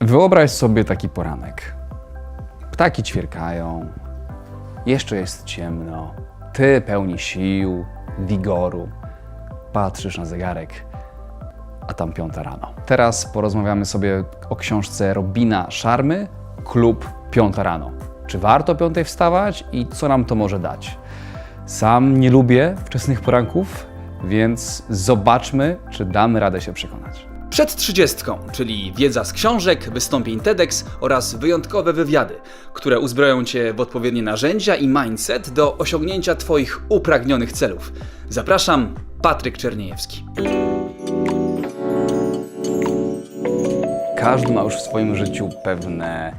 Wyobraź sobie taki poranek. Ptaki ćwierkają, jeszcze jest ciemno, ty pełni sił, wigoru, patrzysz na zegarek, a tam piąta rano. Teraz porozmawiamy sobie o książce Robina Szarmy, Klub Piąta rano. Czy warto piątej wstawać i co nam to może dać? Sam nie lubię wczesnych poranków, więc zobaczmy, czy damy radę się przekonać. Przed trzydziestką, czyli wiedza z książek, wystąpień TEDx oraz wyjątkowe wywiady, które uzbroją Cię w odpowiednie narzędzia i mindset do osiągnięcia Twoich upragnionych celów. Zapraszam, Patryk Czerniejewski. Każdy ma już w swoim życiu pewne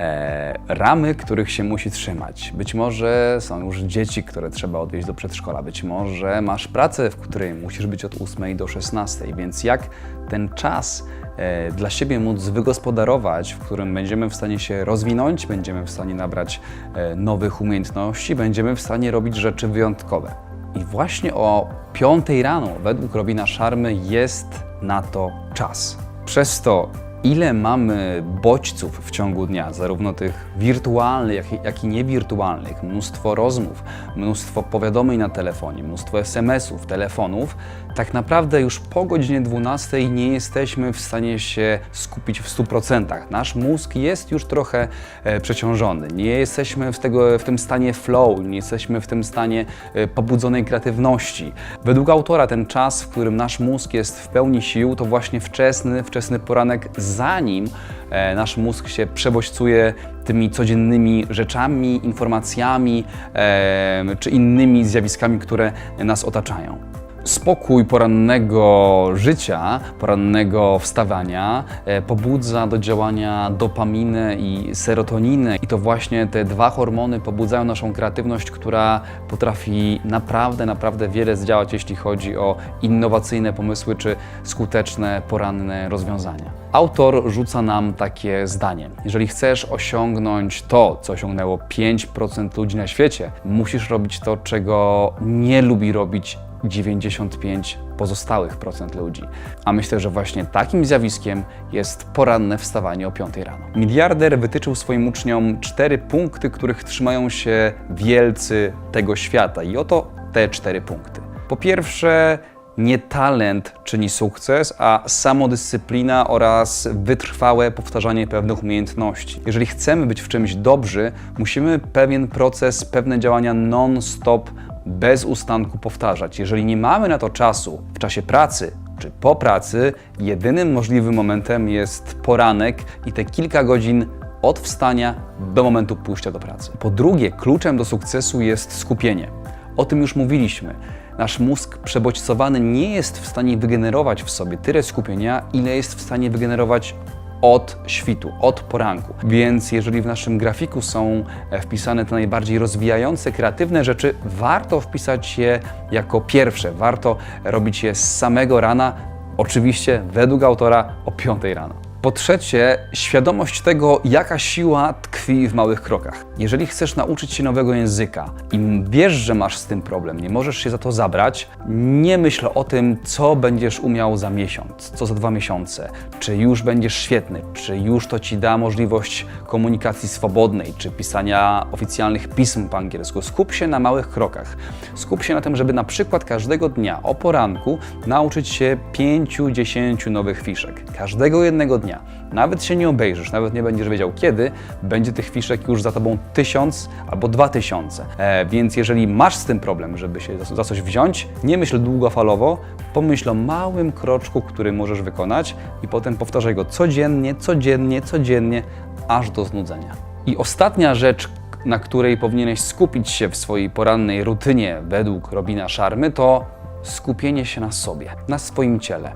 e, ramy, których się musi trzymać. Być może są już dzieci, które trzeba odwieźć do przedszkola. Być może masz pracę, w której musisz być od 8 do 16, więc jak ten czas e, dla siebie móc wygospodarować, w którym będziemy w stanie się rozwinąć, będziemy w stanie nabrać e, nowych umiejętności, będziemy w stanie robić rzeczy wyjątkowe. I właśnie o 5 rano, według Robina Szarmy, jest na to czas. Przez to, ile mamy bodźców w ciągu dnia, zarówno tych wirtualnych, jak i, jak i niewirtualnych, mnóstwo rozmów, mnóstwo powiadomień na telefonie, mnóstwo SMS-ów, telefonów, tak naprawdę już po godzinie 12 nie jesteśmy w stanie się skupić w 100%. Nasz mózg jest już trochę e, przeciążony. Nie jesteśmy w, tego, w tym stanie flow, nie jesteśmy w tym stanie e, pobudzonej kreatywności. Według autora ten czas, w którym nasz mózg jest w pełni sił, to właśnie wczesny, wczesny poranek, zanim e, nasz mózg się przebodźcuje tymi codziennymi rzeczami, informacjami e, czy innymi zjawiskami, które nas otaczają. Spokój porannego życia, porannego wstawania e, pobudza do działania dopaminę i serotoninę. I to właśnie te dwa hormony pobudzają naszą kreatywność, która potrafi naprawdę, naprawdę wiele zdziałać, jeśli chodzi o innowacyjne pomysły czy skuteczne poranne rozwiązania. Autor rzuca nam takie zdanie. Jeżeli chcesz osiągnąć to, co osiągnęło 5% ludzi na świecie, musisz robić to, czego nie lubi robić 95 pozostałych procent ludzi. A myślę, że właśnie takim zjawiskiem jest poranne wstawanie o 5 rano. Miliarder wytyczył swoim uczniom cztery punkty, których trzymają się wielcy tego świata. I oto te cztery punkty. Po pierwsze, nie talent czyni sukces, a samodyscyplina oraz wytrwałe powtarzanie pewnych umiejętności. Jeżeli chcemy być w czymś dobrzy, musimy pewien proces, pewne działania non-stop bez ustanku powtarzać. Jeżeli nie mamy na to czasu w czasie pracy czy po pracy, jedynym możliwym momentem jest poranek i te kilka godzin od wstania do momentu pójścia do pracy. Po drugie, kluczem do sukcesu jest skupienie. O tym już mówiliśmy. Nasz mózg przebodźcowany nie jest w stanie wygenerować w sobie tyle skupienia, ile jest w stanie wygenerować od świtu, od poranku. Więc jeżeli w naszym grafiku są e, wpisane te najbardziej rozwijające, kreatywne rzeczy, warto wpisać je jako pierwsze. Warto robić je z samego rana, oczywiście według autora o 5 rano. Po trzecie, świadomość tego, jaka siła tkwi w małych krokach. Jeżeli chcesz nauczyć się nowego języka i wiesz, że masz z tym problem, nie możesz się za to zabrać, nie myśl o tym, co będziesz umiał za miesiąc, co za dwa miesiące, czy już będziesz świetny, czy już to ci da możliwość komunikacji swobodnej, czy pisania oficjalnych pism po angielsku. Skup się na małych krokach. Skup się na tym, żeby na przykład każdego dnia o poranku nauczyć się 5-10 nowych fiszek. Każdego jednego dnia. Nawet się nie obejrzysz, nawet nie będziesz wiedział kiedy, będzie tych fiszek już za tobą tysiąc albo dwa tysiące. E, więc jeżeli masz z tym problem, żeby się za coś wziąć, nie myśl długofalowo, pomyśl o małym kroczku, który możesz wykonać i potem powtarzaj go codziennie, codziennie, codziennie, aż do znudzenia. I ostatnia rzecz, na której powinieneś skupić się w swojej porannej rutynie według Robina Szarmy, to skupienie się na sobie, na swoim ciele,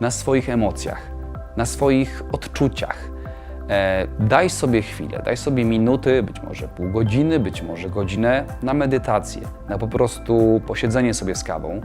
na swoich emocjach, na swoich odczuciach. E, daj sobie chwilę, daj sobie minuty, być może pół godziny, być może godzinę na medytację, na po prostu posiedzenie sobie z kawą,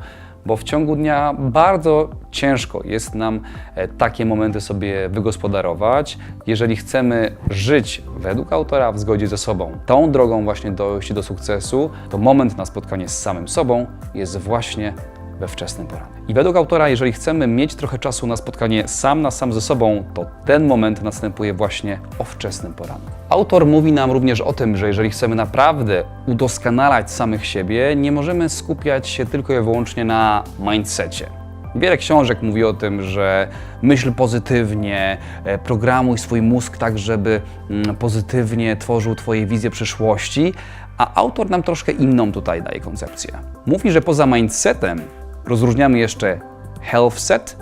bo w ciągu dnia bardzo ciężko jest nam e, takie momenty sobie wygospodarować. Jeżeli chcemy żyć według autora w zgodzie ze sobą, tą drogą właśnie dojść do sukcesu, to moment na spotkanie z samym sobą jest właśnie we wczesnym poranku. I według autora, jeżeli chcemy mieć trochę czasu na spotkanie sam na sam ze sobą, to ten moment następuje właśnie o wczesnym poranku. Autor mówi nam również o tym, że jeżeli chcemy naprawdę udoskonalać samych siebie, nie możemy skupiać się tylko i wyłącznie na mindsetie. Wiele książek mówi o tym, że myśl pozytywnie, e, programuj swój mózg tak, żeby mm, pozytywnie tworzył Twoje wizje przyszłości, a autor nam troszkę inną tutaj daje koncepcję. Mówi, że poza mindsetem rozróżniamy jeszcze health set,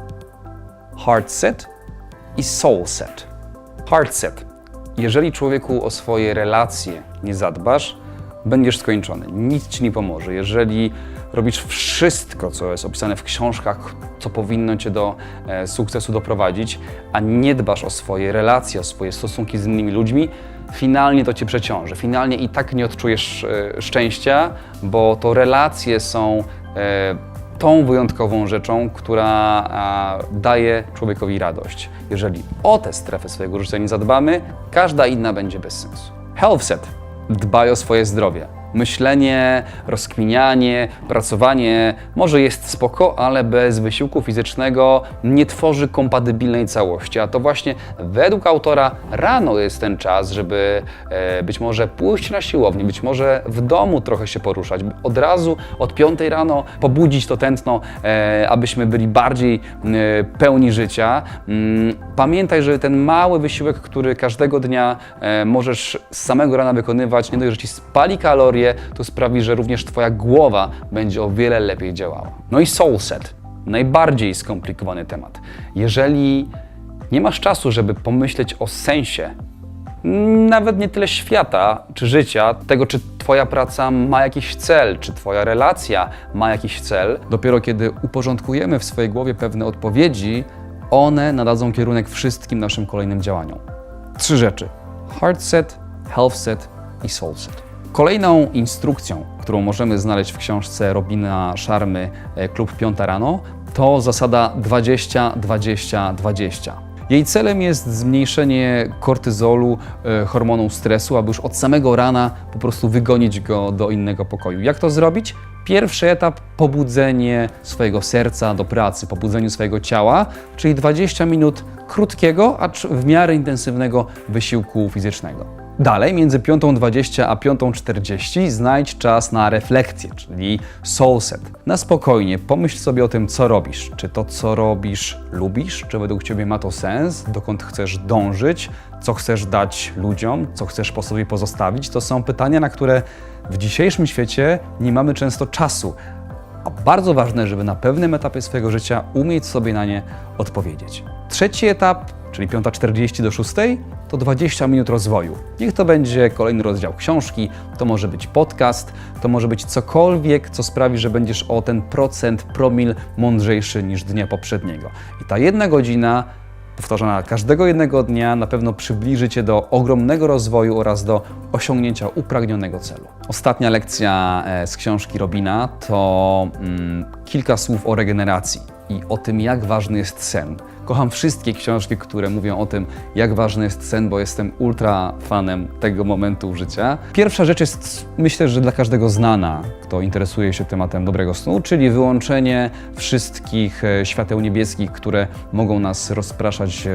heart set i soul set. Heart set. Jeżeli człowieku o swoje relacje nie zadbasz, będziesz skończony. Nic ci nie pomoże. Jeżeli robisz wszystko, co jest opisane w książkach, co powinno cię do e, sukcesu doprowadzić, a nie dbasz o swoje relacje, o swoje stosunki z innymi ludźmi, finalnie to cię przeciąży. Finalnie i tak nie odczujesz e, szczęścia, bo to relacje są e, tą wyjątkową rzeczą, która daje człowiekowi radość. Jeżeli o te strefy swojego życia nie zadbamy, każda inna będzie bez sensu. Health set. Dbaj o swoje zdrowie. Myślenie, rozkminianie, pracowanie może jest spoko, ale bez wysiłku fizycznego nie tworzy kompatybilnej całości. A to właśnie według autora rano jest ten czas, żeby e, być może pójść na siłownię, być może w domu trochę się poruszać, od razu od 5 rano pobudzić to tętno, e, abyśmy byli bardziej pełni życia. Mm, Pamiętaj, że ten mały wysiłek, który każdego dnia e, możesz z samego rana wykonywać, nie dość, że ci spali kalorie, to sprawi, że również Twoja głowa będzie o wiele lepiej działała. No i soul set. Najbardziej skomplikowany temat. Jeżeli nie masz czasu, żeby pomyśleć o sensie, nawet nie tyle świata czy życia, tego czy Twoja praca ma jakiś cel, czy Twoja relacja ma jakiś cel. Dopiero kiedy uporządkujemy w swojej głowie pewne odpowiedzi, one nadadzą kierunek wszystkim naszym kolejnym działaniom. Trzy rzeczy: heart set, health set i soul set. Kolejną instrukcją, którą możemy znaleźć w książce Robina Szarmy e, Klub Piąta Rano, to zasada 20-20-20. Jej celem jest zmniejszenie kortyzolu, e, hormonu stresu, aby już od samego rana po prostu wygonić go do innego pokoju. Jak to zrobić? Pierwszy etap pobudzenie swojego serca do pracy, pobudzeniu swojego ciała, czyli 20 minut krótkiego, acz w miarę intensywnego wysiłku fizycznego. Dalej, między 5.20 a 5.40 znajdź czas na refleksję, czyli soul set. Na spokojnie pomyśl sobie o tym, co robisz. Czy to, co robisz, lubisz? Czy według Ciebie ma to sens? Dokąd chcesz dążyć? Co chcesz dać ludziom? Co chcesz po sobie pozostawić? To są pytania, na które w dzisiejszym świecie nie mamy często czasu. A bardzo ważne, żeby na pewnym etapie swojego życia umieć sobie na nie odpowiedzieć. Trzeci etap, czyli 5.40 do 6, to 20 minut rozwoju. Niech to będzie kolejny rozdział książki, to może być podcast, to może być cokolwiek, co sprawi, że będziesz o ten procent, promil mądrzejszy niż dnia poprzedniego. I ta jedna godzina powtarzana każdego jednego dnia na pewno przybliży Cię do ogromnego rozwoju oraz do osiągnięcia upragnionego celu. Ostatnia lekcja e, z książki Robina to mm, kilka słów o regeneracji i o tym, jak ważny jest sen. Kocham wszystkie książki, które mówią o tym, jak ważny jest sen, bo jestem ultra fanem tego momentu życia. Pierwsza rzecz jest, myślę, że dla każdego znana, kto interesuje się tematem dobrego snu, czyli wyłączenie wszystkich e, świateł niebieskich, które mogą nas rozpraszać e,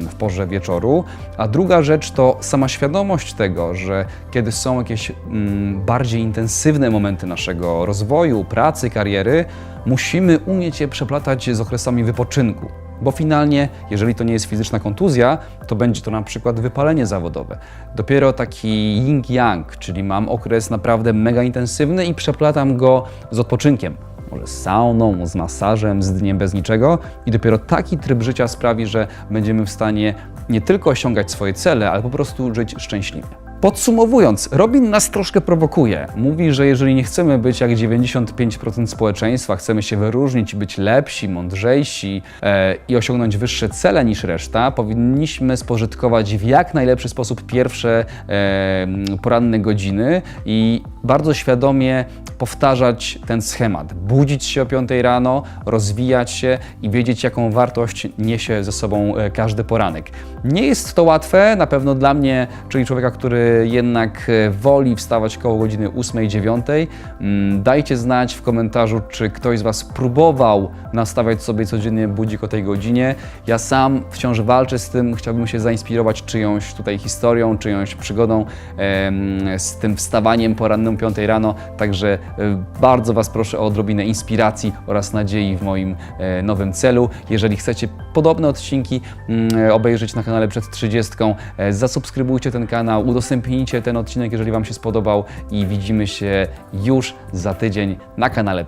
w porze wieczoru. A druga rzecz to sama świadomość tego, że kiedy są jakieś mm, bardziej intensywne momenty naszego rozwoju, pracy, kariery, musimy umieć je przeplatać z okresami wypoczynku. Bo finalnie, jeżeli to nie jest fizyczna kontuzja, to będzie to na przykład wypalenie zawodowe. Dopiero taki yin-yang, czyli mam okres naprawdę mega intensywny i przeplatam go z odpoczynkiem. Może z sauną, z masażem, z dniem bez niczego. I dopiero taki tryb życia sprawi, że będziemy w stanie nie tylko osiągać swoje cele, ale po prostu żyć szczęśliwie. Podsumowując, Robin nas troszkę prowokuje. Mówi, że jeżeli nie chcemy być jak 95% społeczeństwa, chcemy się wyróżnić, być lepsi, mądrzejsi e, i osiągnąć wyższe cele niż reszta, powinniśmy spożytkować w jak najlepszy sposób pierwsze e, poranne godziny i bardzo świadomie powtarzać ten schemat. Budzić się o 5 rano, rozwijać się i wiedzieć, jaką wartość niesie ze sobą e, każdy poranek. Nie jest to łatwe, na pewno dla mnie, czyli człowieka, który jednak e, woli wstawać koło godziny 8-9, mm, dajcie znać w komentarzu, czy ktoś z Was próbował nastawiać sobie codziennie budzik o tej godzinie. Ja sam wciąż walczę z tym, chciałbym się zainspirować czyjąś tutaj historią, czyjąś przygodą z tym wstawaniem porannym 5 rano, także e, bardzo Was proszę o odrobinę inspiracji oraz nadziei w moim e, nowym celu. Jeżeli chcecie podobne odcinki mm, obejrzeć na kanale przed 30, e, zasubskrybujcie ten kanał, udostępnijcie ten odcinek, jeżeli Wam się spodobał i widzimy się już za tydzień na kanale